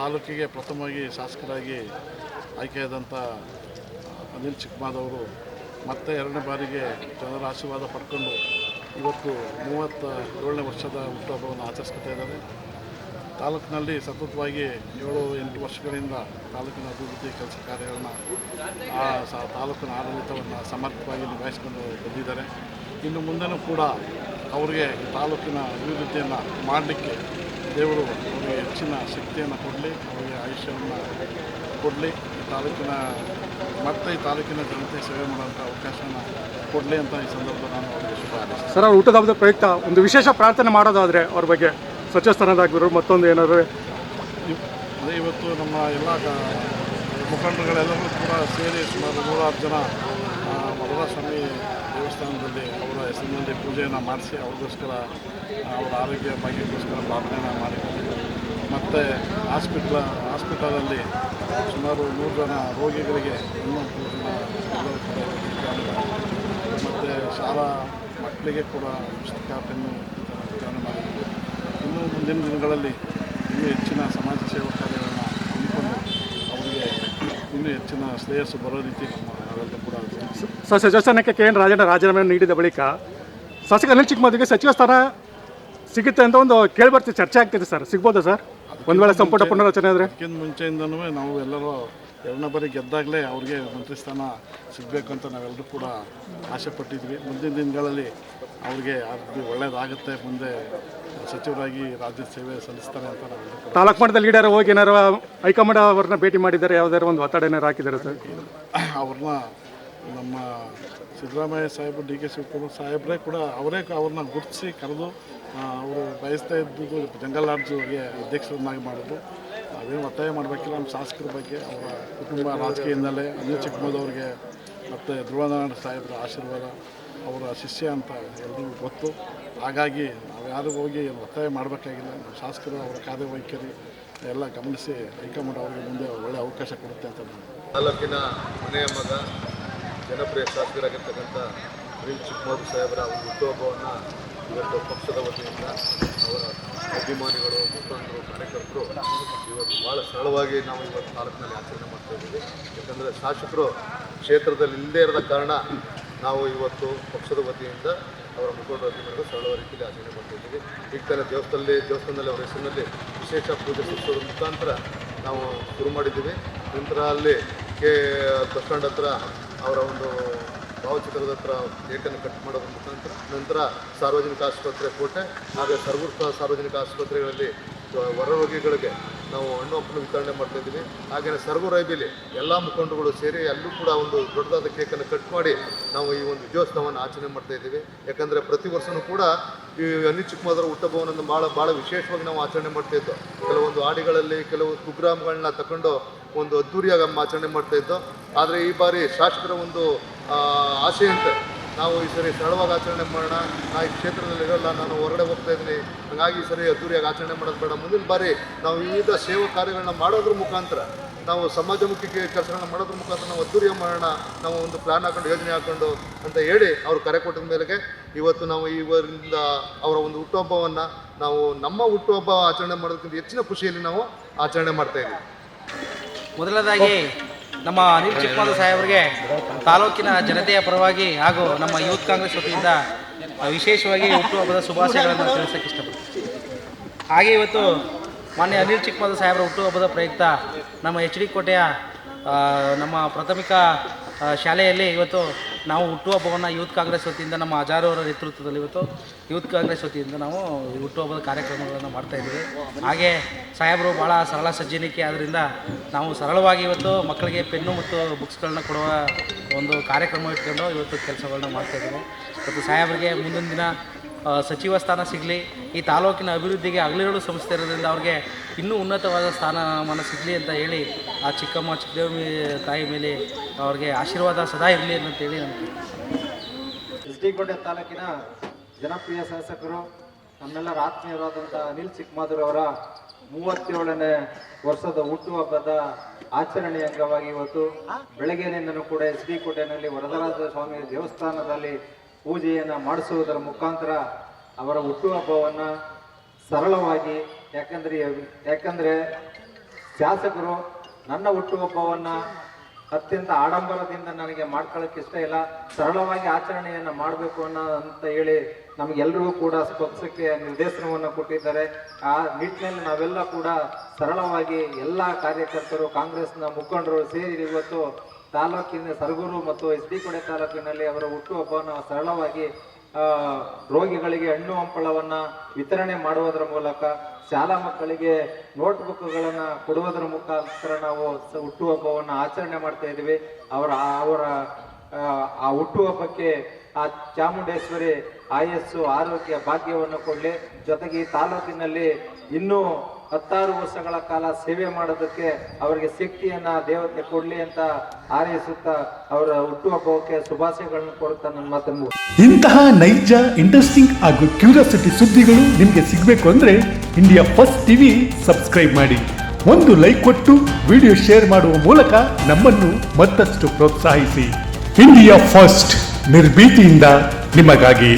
ತಾಲೂಕಿಗೆ ಪ್ರಥಮವಾಗಿ ಶಾಸಕರಾಗಿ ಆಯ್ಕೆಯಾದಂಥ ಅನಿಲ್ ಚಿಕ್ಕಮಾದವರು ಮತ್ತೆ ಎರಡನೇ ಬಾರಿಗೆ ಜನರ ಆಶೀರ್ವಾದ ಪಡ್ಕೊಂಡು ಇವತ್ತು ಮೂವತ್ತ ಏಳನೇ ವರ್ಷದ ಹುಟ್ಟುಹಬ್ಬವನ್ನು ಆಚರಿಸ್ಕೊತಾ ಇದ್ದಾರೆ. ತಾಲೂಕಿನಲ್ಲಿ ಸತತವಾಗಿ ಏಳು, ಎಂಟು ವರ್ಷಗಳಿಂದ ತಾಲೂಕಿನ ಅಭಿವೃದ್ಧಿ ಕೆಲಸ ಕಾರ್ಯಗಳನ್ನು ಆ ಸ ತಾಲೂಕಿನ ಆಡಳಿತವನ್ನು ಸಮರ್ಥವಾಗಿ ನಿಭಾಯಿಸ್ಕೊಂಡು ಬಂದಿದ್ದಾರೆ. ಇನ್ನು ಮುಂದೆನೂ ಕೂಡ ಅವರಿಗೆ ತಾಲೂಕಿನ ಅಭಿವೃದ್ಧಿಯನ್ನು ಮಾಡಲಿಕ್ಕೆ ದೇವರು ಅವರಿಗೆ ಹೆಚ್ಚಿನ ಶಕ್ತಿಯನ್ನು ಕೊಡಲಿ ಅವರಿಗೆ ಆಯುಷ್ಯವನ್ನು ಕೊಡಲಿ. ಈ ತಾಲೂಕಿನ ಮತ್ತೆ ಈ ತಾಲೂಕಿನ ಜನತೆ ಸೇವೆ ಮಾಡುವಂಥ ಅವಕಾಶನ ಕೊಡಲಿ ಅಂತ ಈ ಸಂದರ್ಭ ನಾನು ಅವರಿಗೆ ಶುಭ ಸರ್ ಅವ್ರ ಊಟದ ಹಬ್ಬದ ಪ್ರಯುಕ್ತ ಒಂದು ವಿಶೇಷ ಪ್ರಾರ್ಥನೆ ಮಾಡೋದಾದರೆ ಅವ್ರ ಬಗ್ಗೆ ಸ್ವಚ್ಛ ಸ್ಥಾನದಾಗಿರೋ ಮತ್ತೊಂದು ಏನಾದರೂ? ಅದೇ ಇವತ್ತು ನಮ್ಮ ಎಲ್ಲ ಮುಖಂಡರುಗಳೆಲ್ಲರೂ ಕೂಡ ಸೇರಿ ಸುಮಾರು ನೂರಾರು ಜನ ವರದಸ್ವಾಮಿ ದೇವಸ್ಥಾನದಲ್ಲಿ ಅವರ ಹೆಸರಿನಲ್ಲಿ ಪೂಜೆಯನ್ನು ಮಾಡಿಸಿ, ಅವ್ರಿಗೋಸ್ಕರ, ಅವರ ಆರೋಗ್ಯ ಭಾಗ್ಯಕ್ಕೋಸ್ಕರ ಪ್ರಾರ್ಥನೆಯನ್ನು ಮಾಡಿದ್ದೀವಿ ಮತ್ತು ಹಾಸ್ಪಿಟ್ಲ, ಹಾಸ್ಪಿಟಲಲ್ಲಿ ಸುಮಾರು ನೂರು ಜನ ರೋಗಿಗಳಿಗೆ ಇನ್ನೂ ಮತ್ತು ಶಾಲಾ ಮಕ್ಕಳಿಗೆ ಕೂಡ ಪುಸ್ತಕ, ಪೆನ್ನು ವಿತರಣೆ ಮಾಡಿದ್ದಾರೆ ಇನ್ನೂ ಮುಂದಿನ ದಿನಗಳಲ್ಲಿ ಇನ್ನೂ ಹೆಚ್ಚಿನ ಸಮಾಜ ಸೇವಾ ಕಾರ್ಯಗಳನ್ನು ಹಮ್ಮಿಕೊಂಡು ಅವರಿಗೆ ಇನ್ನೂ ಹೆಚ್ಚಿನ ಶ್ರೇಯಸ್ಸು ಬರೋ ರೀತಿ ನಮ್ಮ. ಸರ್ ಸಚಿವ ಸ್ಥಾನಕ್ಕೆ ಕೆ ಎನ್ ರಾಜಣ್ಣ ರಾಜೀನಾಮೆ ನೀಡಿದ ಬಳಿಕ ಶಾಸಕ ಅನಿಲ್ ಚಿಕ್ಕಮದಿಗೆ ಸಚಿವ ಸ್ಥಾನ ಸಿಗುತ್ತೆ ಅಂತ ಒಂದು ಕೇಳಿ ಬರ್ತೀವಿ ಚರ್ಚೆ ಆಗ್ತಿದೆ ಸರ್. ಸಿಗ್ಬೋದಾ ಸರ್? ಒಂದು ವೇಳೆ ಸಂಪುಟ ಪುನರಚನೆ ಆದರೆ? ಅದಕ್ಕಿಂತ ಮುಂಚೆಯಿಂದನೂ ನಾವು ಎಲ್ಲರೂ ಎರಡನೇ ಬಾರಿ ಗೆದ್ದಾಗಲೇ ಅವ್ರಿಗೆ ಮಂತ್ರಿ ಸ್ಥಾನ ಸಿಗಬೇಕು ಅಂತ ನಾವೆಲ್ಲರೂ ಕೂಡ ಆಸೆ ಪಟ್ಟಿದ್ವಿ. ಮುಂದಿನ ದಿನಗಳಲ್ಲಿ ಅವ್ರಿಗೆ ಅದು ಒಳ್ಳೆಯದಾಗುತ್ತೆ ಮುಂದೆ ಸಚಿವರಾಗಿ ರಾಜ್ಯ ಸೇವೆ ಸಲ್ಲಿಸ್ತಾರೆ ಅಂತ ತಾಲೂಕು ಮಟ್ಟದ ಲೀಡರ್ ಹೋಗಿ ಏನಾರು ಹೈಕಮಾಂಡ್ ಅವ್ರನ್ನ ಭೇಟಿ ಮಾಡಿದ್ದಾರೆ ಯಾವ್ದಾದ್ರು ಒಂದು ಒತ್ತಡ ಏನಾರು ಹಾಕಿದ್ದಾರೆ ಸರ್? ಅವ್ರನ್ನ ನಮ್ಮ ಸಿದ್ದರಾಮಯ್ಯ ಸಾಹೇಬರು, ಡಿ ಕೆ ಶಿವಕುಮಾರ್ ಸಾಹೇಬರೇ ಕೂಡ ಅವರೇ ಅವ್ರನ್ನ ಗುರುತಿಸಿ ಕರೆದು ಅವರು ಬಯಸ್ತಾ ಇದ್ದುದು ಜಂಗಲ್ ಲಾಡ್ಜ್ಗೆ ಅಧ್ಯಕ್ಷರನ್ನಾಗಿ ಮಾಡೋದು ಅವೇನು ಒತ್ತಾಯ ಮಾಡಬೇಕಿಲ್ಲ, ನಮ್ಮ ಶಾಸಕರ ಬಗ್ಗೆ, ಅವರ ಕುಟುಂಬ ರಾಜಕೀಯ ಹಿನ್ನೆಲೆ ಅನಿಲ್ ಚಿಕ್ಕಮದವ್ರಿಗೆ ಮತ್ತು ಧ್ರುವನಾರಾಯಣ ಸಾಹೇಬರ ಆಶೀರ್ವಾದ, ಅವರ ಶಿಷ್ಯ ಅಂತ ಎಲ್ರಿಗೂ ಗೊತ್ತು. ಹಾಗಾಗಿ ನಾವು ಯಾರಿಗೂ ಹೋಗಿ ಒತ್ತಾಯ ಮಾಡಬೇಕಾಗಿಲ್ಲ. ನಮ್ಮ ಶಾಸಕರು, ಅವರ ಕಾರ್ಯವೈಖರಿ ಎಲ್ಲ ಗಮನಿಸಿ ಹೈಕಮಾಂಡ್ ಅವರಿಗೆ ಮುಂದೆ ಒಳ್ಳೆಯ ಅವಕಾಶ ಕೊಡುತ್ತೆ ಅಂತ ನಾನು ತಾಲೂಕಿನ ಮನೆಯ ಮಗ, ಜನಪ್ರಿಯ ಶಾಸಕರಾಗಿರ್ತಕ್ಕಂಥ ಅನಿಲ್ ಚಿಕ್ಕಮೋದು ಸಾಹೇಬರ ಹುಟ್ಟುಹಬ್ಬವನ್ನು ಇವತ್ತು ಪಕ್ಷದ ವತಿಯಿಂದ ಅವರ ಅಭಿಮಾನಿಗಳು, ಮುಖಂಡರು, ಕಾರ್ಯಕರ್ತರು ಇವತ್ತು ಭಾಳ ಸರಳವಾಗಿ ನಾವು ಇವತ್ತು ತಾಲೂಕಿನಲ್ಲಿ ಆಚರಣೆ ಮಾಡ್ತಾ ಇದ್ದೀವಿ. ಯಾಕಂದರೆ ಶಾಸಕರು ಕ್ಷೇತ್ರದಲ್ಲಿ ಇಲ್ಲದೇ ಇರದ ಕಾರಣ ನಾವು ಇವತ್ತು ಪಕ್ಷದ ವತಿಯಿಂದ ಅವರ ಮುಖಂಡರ, ಅಭಿಮಾನಿಗಳು ಸರಳ ರೀತಿಯಲ್ಲಿ ಆಚರಣೆ ಮಾಡ್ತಾ ಇದ್ದೀವಿ. ಈಗ ತಾನೇ ದೇವಸ್ಥಾನದಲ್ಲಿ ದೇವಸ್ಥಾನದಲ್ಲಿ ಅವರ ಹೆಸರಿನಲ್ಲಿ ವಿಶೇಷ ಪೂಜೆ ಸಲ್ಲಿಸೋದ್ರ ಮುಖಾಂತರ ನಾವು ಶುರು ಮಾಡಿದ್ದೀವಿ. ನಂತರ ಅಲ್ಲಿ ಕೆ ಬಸ್ ಸ್ಟ್ಯಾಂಡ್ ಹತ್ರ ಅವರ ಒಂದು ಭಾವಚಿತ್ರದ ಹತ್ರ ಕೇಕನ್ನು ಕಟ್ ಮಾಡೋದ್ರ ಮುಖಾಂತರ, ನಂತರ ಸಾರ್ವಜನಿಕ ಆಸ್ಪತ್ರೆ ಕೋಟೆ, ಹಾಗೆ ಸರ್ವೂರ್ ಸಾರ್ವಜನಿಕ ಆಸ್ಪತ್ರೆಗಳಲ್ಲಿ ಹೊರ ರೋಗಿಗಳಿಗೆ ನಾವು ಹಣ್ಣು ಹಂಪಲು ವಿತರಣೆ ಮಾಡ್ತಾ ಇದ್ದೀವಿ. ಹಾಗೆಯೇ ಸರ್ಗು ರೈಬಿಲಿ ಎಲ್ಲ ಮುಖಂಡಗಳು ಸೇರಿ ಅಲ್ಲೂ ಕೂಡ ಒಂದು ದೊಡ್ಡದಾದ ಕೇಕನ್ನು ಕಟ್ ಮಾಡಿ ನಾವು ಈ ಒಂದು ವಿಜಯೋತ್ಸವವನ್ನು ಆಚರಣೆ ಮಾಡ್ತಾ ಇದ್ದೀವಿ. ಯಾಕಂದರೆ ಪ್ರತಿ ವರ್ಷವೂ ಕೂಡ ಈ ಅನಿ ಚಿಕ್ಕಮದ್ರ ಹುಟ್ಟುಹಬ್ಬವನ್ನು ಭಾಳ ಭಾಳ ವಿಶೇಷವಾಗಿ ನಾವು ಆಚರಣೆ ಮಾಡ್ತಾ ಇದ್ದೋ ಕೆಲವೊಂದು ಹಾಡಿಗಳಲ್ಲಿ ಕೆಲವು ಕುಗ್ರಾಮಗಳನ್ನ ತಗೊಂಡು ಒಂದು ಅದ್ದೂರಿಯಾಗಿ ಆಚರಣೆ ಮಾಡ್ತಾ ಇದ್ದೋ, ಆದರೆ ಈ ಬಾರಿ ಶಾಸಕರ ಒಂದು ಆಸೆ ಆಸೆಯಂತೆ ನಾವು ಈ ಸರಿ ಸರಳವಾಗಿ ಆಚರಣೆ ಮಾಡೋಣ. ನಾ ಈ ಕ್ಷೇತ್ರದಲ್ಲಿ ಇರೋಲ್ಲ, ನಾನು ಹೊರಗಡೆ ಹೋಗ್ತಾ ಇದ್ದೀನಿ. ಹಾಗಾಗಿ ಈ ಸರಿ ಅದ್ದೂರಿಯಾಗಿ ಆಚರಣೆ ಮಾಡೋದು ಬೇಡ. ಮುಂದಿನ ಬಾರಿ ನಾವು ವಿವಿಧ ಸೇವಾ ಕಾರ್ಯಗಳನ್ನ ಮಾಡೋದ್ರ ಮುಖಾಂತರ ನಾವು ಸಮಾಜಮುಖಿ ಕೆಲಸಗಳನ್ನ ಮಾಡೋದ್ರ ಮುಖಾಂತರ ನಾವು ಅದ್ದೂರಿಯ ಮಾಡೋಣ, ನಾವು ಒಂದು ಪ್ಲಾನ್ ಹಾಕೊಂಡು, ಯೋಜನೆ ಹಾಕೊಂಡು ಅಂತ ಹೇಳಿ ಅವರು ಕರೆ ಕೊಟ್ಟಿದ ಮೇಲೆಗೆ ಇವತ್ತು ನಾವು ಇವರಿಂದ ಅವರ ಒಂದು ಹುಟ್ಟುಹಬ್ಬವನ್ನು ನಾವು ನಮ್ಮ ಹುಟ್ಟುಹಬ್ಬ ಆಚರಣೆ ಮಾಡೋದಕ್ಕಿಂತ ಹೆಚ್ಚಿನ ಖುಷಿಯಲ್ಲಿ ನಾವು ಆಚರಣೆ ಮಾಡ್ತಾ ಇದ್ದೀವಿ. ಮೊದಲನೇದಾಗಿ ನಮ್ಮ ಅನಿಲ್ ಚಿಕ್ಕಮಾದ ಸಾಹೇಬರಿಗೆ ತಾಲೂಕಿನ ಜನತೆಯ ಪರವಾಗಿ ಹಾಗೂ ನಮ್ಮ ಯೂತ್ ಕಾಂಗ್ರೆಸ್ ವತಿಯಿಂದ ವಿಶೇಷವಾಗಿ ಹುಟ್ಟುಹಬ್ಬದ ಶುಭಾಶಯಗಳನ್ನು ತಿಳಿಸೋಕ್ಕೆ ಇಷ್ಟಪಡ್ತೀನಿ. ಹಾಗೆ ಇವತ್ತು ಮಾನ್ಯ ಅನಿಲ್ ಚಿಕ್ಕಮದ ಸಾಹೇಬರ ಹುಟ್ಟುಹಬ್ಬದ ಪ್ರಯುಕ್ತ ನಮ್ಮ ಎಚ್ ಡಿ ಕೋಟೆಯ ನಮ್ಮ ಪ್ರಾಥಮಿಕ ಶಾಲೆಯಲ್ಲಿ ಇವತ್ತು ನಾವು ಹುಟ್ಟುಹಬ್ಬವನ್ನು ಯೂತ್ ಕಾಂಗ್ರೆಸ್ ವತಿಯಿಂದ ನಮ್ಮ ಹಜಾರವರ ನೇತೃತ್ವದಲ್ಲಿ ಇವತ್ತು ಯೂತ್ ಕಾಂಗ್ರೆಸ್ ವತಿಯಿಂದ ನಾವು ಹುಟ್ಟುಹಬ್ಬದ ಕಾರ್ಯಕ್ರಮಗಳನ್ನು ಮಾಡ್ತಾ ಇದ್ದೀವಿ. ಹಾಗೆ ಸಾಹೇಬರು ಭಾಳ ಸರಳ ಸಜ್ಜನಿಕೆ ಆದ್ದರಿಂದ ನಾವು ಸರಳವಾಗಿ ಇವತ್ತು ಮಕ್ಕಳಿಗೆ ಪೆನ್ನು ಮತ್ತು ಬುಕ್ಸ್ಗಳನ್ನ ಕೊಡುವ ಒಂದು ಕಾರ್ಯಕ್ರಮ ಇಟ್ಕೊಂಡು ಇವತ್ತು ಕೆಲಸಗಳನ್ನ ಮಾಡ್ತಾ ಇದ್ದೀವಿ. ಮತ್ತು ಸಾಹೇಬರಿಗೆ ಮುಂದಿನ ದಿನ ಸಚಿವ ಸ್ಥಾನ ಸಿಗಲಿ, ಈ ತಾಲೂಕಿನ ಅಭಿವೃದ್ಧಿಗೆ ಹಗಲಿರುಳು ಸಂಸ್ಥೆ ಇರೋದ್ರಿಂದ ಅವ್ರಿಗೆ ಇನ್ನೂ ಉನ್ನತವಾದ ಸ್ಥಾನಮಾನ ಸಿಗಲಿ ಅಂತ ಹೇಳಿ ಆ ಚಿಕ್ಕಮ್ಮ ಚಿಕ್ಕದೇವಿ ತಾಯಿ ಮೇಲೆ ಅವ್ರಿಗೆ ಆಶೀರ್ವಾದ ಸದಾ ಇರಲಿ ಅಂತೇಳಿ ನನಗೆ ಎಸ್ ಡಿ ಕೋಟೆ ತಾಲೂಕಿನ ಜನಪ್ರಿಯ ಶಾಸಕರು, ನಮ್ಮೆಲ್ಲರ ಆತ್ಮೀಯರಾದಂಥ ಅನಿಲ್ ಅವರ ಮೂವತ್ತೇಳನೇ ವರ್ಷದ ಹುಟ್ಟುಹಬ್ಬದ ಆಚರಣೆಯ ಅಂಗವಾಗಿ ಇವತ್ತು ಬೆಳಗ್ಗೆನಿಂದನೂ ಕೂಡ ಎಸ್ ಡಿ ಕೋಟೆನಲ್ಲಿ ವರದರಾಜ ಸ್ವಾಮಿ ದೇವಸ್ಥಾನದಲ್ಲಿ ಪೂಜೆಯನ್ನು ಮಾಡಿಸುವುದರ ಮುಖಾಂತರ ಅವರ ಹುಟ್ಟುಹಬ್ಬವನ್ನು ಸರಳವಾಗಿ, ಯಾಕಂದರೆ ಯಾಕಂದರೆ ಶಾಸಕರು ನನ್ನ ಹುಟ್ಟುಹಬ್ಬವನ್ನು ಅತ್ಯಂತ ಆಡಂಬರದಿಂದ ನನಗೆ ಮಾಡ್ಕೊಳ್ಳೋಕೆ ಇಷ್ಟ ಇಲ್ಲ. ಸರಳವಾಗಿ ಆಚರಣೆಯನ್ನು ಮಾಡಬೇಕು ಅನ್ನೋ ಅಂತ ಹೇಳಿ ನಮಗೆಲ್ಲರಿಗೂ ಕೂಡ ಪಕ್ಷಕ್ಕೆ ನಿರ್ದೇಶನವನ್ನು ಕೊಟ್ಟಿದ್ದಾರೆ. ಆ ನಿಟ್ಟಿನಲ್ಲಿ ನಾವೆಲ್ಲ ಕೂಡ ಸರಳವಾಗಿ ಎಲ್ಲ ಕಾರ್ಯಕರ್ತರು, ಕಾಂಗ್ರೆಸ್ನ ಮುಖಂಡರು ಸೇರಿ ಇವತ್ತು ತಾಲೂಕಿನ ಸರಗೂರು ಮತ್ತು ಎಸ್ ಡಿ ಕೊಡೆ ತಾಲೂಕಿನಲ್ಲಿ ಅವರ ಹುಟ್ಟುಹಬ್ಬವನ್ನು ಸರಳವಾಗಿ ರೋಗಿಗಳಿಗೆ ಹಣ್ಣು ಹಂಪಳವನ್ನು ವಿತರಣೆ ಮಾಡುವುದರ ಮೂಲಕ, ಶಾಲಾ ಮಕ್ಕಳಿಗೆ ನೋಟ್ಬುಕ್ಗಳನ್ನು ಕೊಡುವುದರ ಮುಖಾಂತರ ನಾವು ಹುಟ್ಟುಹಬ್ಬವನ್ನು ಆಚರಣೆ ಮಾಡ್ತಾ ಇದ್ದೀವಿ. ಅವರ ಅವರ ಆ ಹುಟ್ಟುಹಬ್ಬಕ್ಕೆ ಆ ಚಾಮುಂಡೇಶ್ವರಿ ಆಯಸ್ಸು ಆರೋಗ್ಯ ಭಾಗ್ಯವನ್ನು ಕೊಡಲಿ. ಜೊತೆಗೆ ಈ ತಾಲೂಕಿನಲ್ಲಿ ಇನ್ನೂ ಹತ್ತಾರು ವರ್ಷಗಳ ಕಾಲ ಸೇವೆ ಮಾಡೋದಕ್ಕೆ ಅವರಿಗೆ ಶಕ್ತಿಯನ್ನ ದೇವತೆ ಕೊಡ್ಲಿ ಅಂತ ಹಾರೈಸುತ್ತಾ ಅವರ ಹುಟ್ಟುಹಬ್ಬಕ್ಕೆ ಶುಭಾಶಯಗಳನ್ನು ಕೊಡುತ್ತಾ ನನ್ನ ಮಾತನ್ನು ಇಂತಹ ನೈಜ ಇಂಟ್ರೆಸ್ಟಿಂಗ್ ಹಾಗೂ ಕ್ಯೂರಿಯಾಸಿಟಿ ಸುದ್ದಿಗಳು ನಿಮಗೆ ಸಿಗಬೇಕು ಅಂದ್ರೆ ಇಂಡಿಯಾ ಫಸ್ಟ್ ಟಿವಿ ಸಬ್ಸ್ಕ್ರೈಬ್ ಮಾಡಿ. ಒಂದು ಲೈಕ್ ಕೊಟ್ಟು ವಿಡಿಯೋ ಶೇರ್ ಮಾಡುವ ಮೂಲಕ ನಮ್ಮನ್ನು ಮತ್ತಷ್ಟು ಪ್ರೋತ್ಸಾಹಿಸಿ. ಇಂಡಿಯಾ ಫಸ್ಟ್ ನಿರ್ಭೀತಿಯಿಂದ ನಿಮಗಾಗಿ.